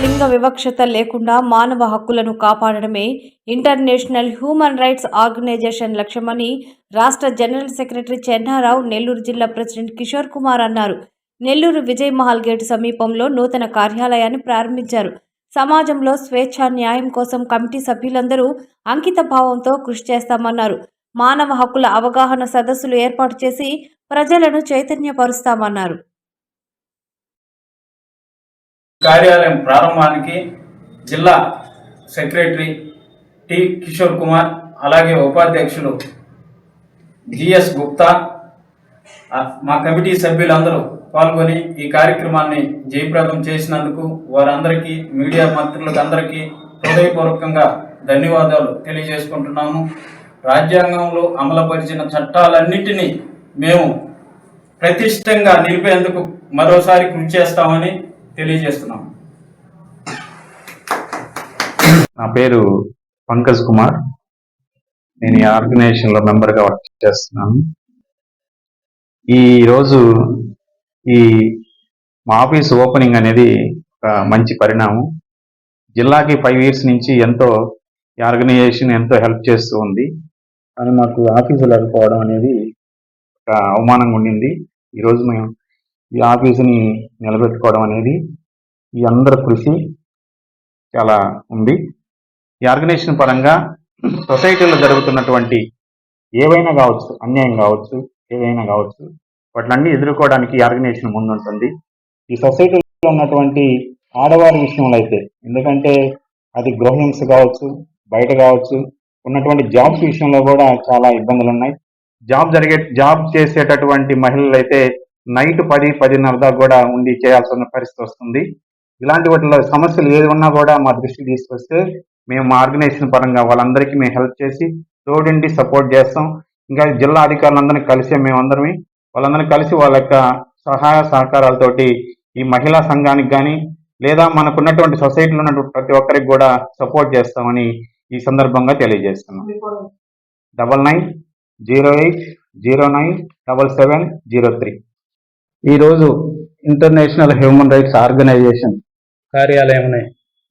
లింగ వివక్షత లేకుండా మానవ హక్కులను కాపాడడమే ఇంటర్నేషనల్ హ్యూమన్ రైట్స్ ఆర్గనైజేషన్ లక్ష్యమని రాష్ట్ర జనరల్ సెక్రటరీ చెన్నారావు నెల్లూరు జిల్లా ప్రెసిడెంట్ కిషోర్ కుమార్ అన్నారు. నెల్లూరు విజయ్ మహల్ గేటు సమీపంలో నూతన కార్యాలయాన్ని ప్రారంభించారు. సమాజంలో స్వేచ్ఛ న్యాయం కోసం కమిటీ సభ్యులందరూ అంకిత భావంతో కృషి చేస్తామన్నారు. మానవ హక్కుల అవగాహన సదస్సులు ఏర్పాటు చేసి ప్రజలను చైతన్యపరుస్తామన్నారు. కార్యాలయం ప్రారంభానికి జిల్లా సెక్రటరీ టి కిషోర్ కుమార్ అలాగే ఉపాధ్యక్షులు జిఎస్ గుప్తా మా కమిటీ సభ్యులందరూ పాల్గొని ఈ కార్యక్రమాన్ని జయప్రదం చేసినందుకు వారందరికీ మీడియా మంత్రులకు అందరికీ హృదయపూర్వకంగా ధన్యవాదాలు తెలియజేసుకుంటున్నాము. రాజ్యాంగంలో అమలుపరిచిన చట్టాలన్నింటినీ మేము ప్రతిష్టంగా నిలిపేందుకు మరోసారి కృషి చేస్తామని తెలియజేస్తున్నాం. నా పేరు పంకజ్ కుమార్. నేను ఈ ఆర్గనైజేషన్లో మెంబర్గా వర్క్ చేస్తున్నాను. ఈరోజు ఈ మా ఆఫీస్ ఓపెనింగ్ అనేది ఒక మంచి పరిణామం. జిల్లాకి ఫైవ్ ఇయర్స్ నుంచి ఎంతో ఈ ఆర్గనైజేషన్ ఎంతో హెల్ప్ చేస్తూ ఉంది. కానీ మాకు ఆఫీసు లేకపోవడం అనేది ఒక అవమానంగా ఉండింది. ఈరోజు మేము ఈ ఆఫీసుని నిలబెట్టుకోవడం అనేది ఈ అందరి కృషి చాలా ఉంది. ఈ ఆర్గనైజేషన్ పరంగా సొసైటీలో జరుగుతున్నటువంటి ఏవైనా కావచ్చు అన్యాయం కావచ్చు ఏవైనా కావచ్చు వాటిలన్నీ ఎదుర్కోవడానికి ఈ ఆర్గనైజేషన్ ముందుంటుంది. ఈ సొసైటీలో ఉన్నటువంటి ఆడవారి విషయంలో అయితే ఎందుకంటే అది గృహహింస కావచ్చు బయట కావచ్చు ఉన్నటువంటి జాబ్స్ విషయంలో కూడా చాలా ఇబ్బందులు ఉన్నాయి జాబ్ జరిగే జాబ్ చేసేటటువంటి మహిళలు అయితే నైట్ పది పదిన్నర దాకా కూడా ఉండి చేయాల్సిన పరిస్థితి వస్తుంది. ఇలాంటి వాటిలో సమస్యలు ఏది ఉన్నా కూడా మా దృష్టికి తీసుకొస్తే మేము మా ఆర్గనైజేషన్ పరంగా వాళ్ళందరికీ మేము హెల్ప్ చేసి తోడిండి సపోర్ట్ చేస్తాం. ఇంకా జిల్లా అధికారులందరినీ కలిసి మేమందరమే వాళ్ళందరినీ కలిసి వాళ్ళ యొక్క సహాయ సహకారాలతోటి ఈ మహిళా సంఘానికి కానీ లేదా మనకున్నటువంటి సొసైటీలో ఉన్నటువంటి ప్రతి ఒక్కరికి కూడా సపోర్ట్ చేస్తామని ఈ సందర్భంగా తెలియజేస్తున్నాం. Double nine zero eight zero nine double seven zero three. ఈరోజు ఇంటర్నేషనల్ హ్యూమన్ రైట్స్ ఆర్గనైజేషన్ కార్యాలయంని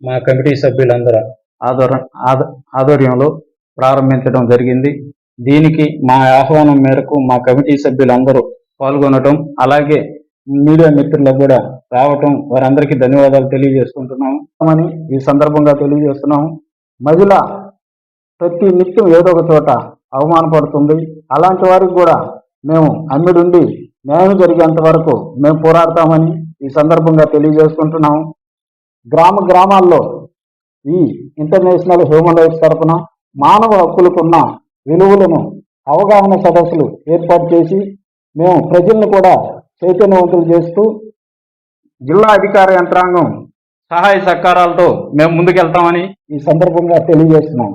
మా కమిటీ సభ్యులందరూ ఆధ్వర ఆధ- ఆధ్వర్యంలో ప్రారంభించడం జరిగింది. దీనికి మా ఆహ్వానం మేరకు మా కమిటీ సభ్యులందరూ పాల్గొనటం అలాగే మీడియా మిత్రులకు కూడా రావటం వారందరికీ ధన్యవాదాలు తెలియజేసుకుంటున్నాము అని ఈ సందర్భంగా తెలియజేస్తున్నాము మహిళ ప్రతి నిత్యం ఏదో ఒక చోట అవమానపడుతుంది. అలాంటి వారికి కూడా మేము అమ్మిడుండి న్యాయం జరిగేంత వరకు మేము పోరాడతామని ఈ సందర్భంగా తెలియజేసుకుంటున్నాము గ్రామ గ్రామాల్లో ఈ ఇంటర్నేషనల్ హ్యూమన్ రైట్స్ తరఫున మానవ హక్కులకున్న విలువలను అవగాహన సదస్సులు ఏర్పాటు చేసి మేము ప్రజలను కూడా చైతన్యవంతులు చేస్తూ జిల్లా అధికార యంత్రాంగం సహాయ సహకారాలతో మేము ముందుకెళ్తామని ఈ సందర్భంగా తెలియజేస్తున్నాం.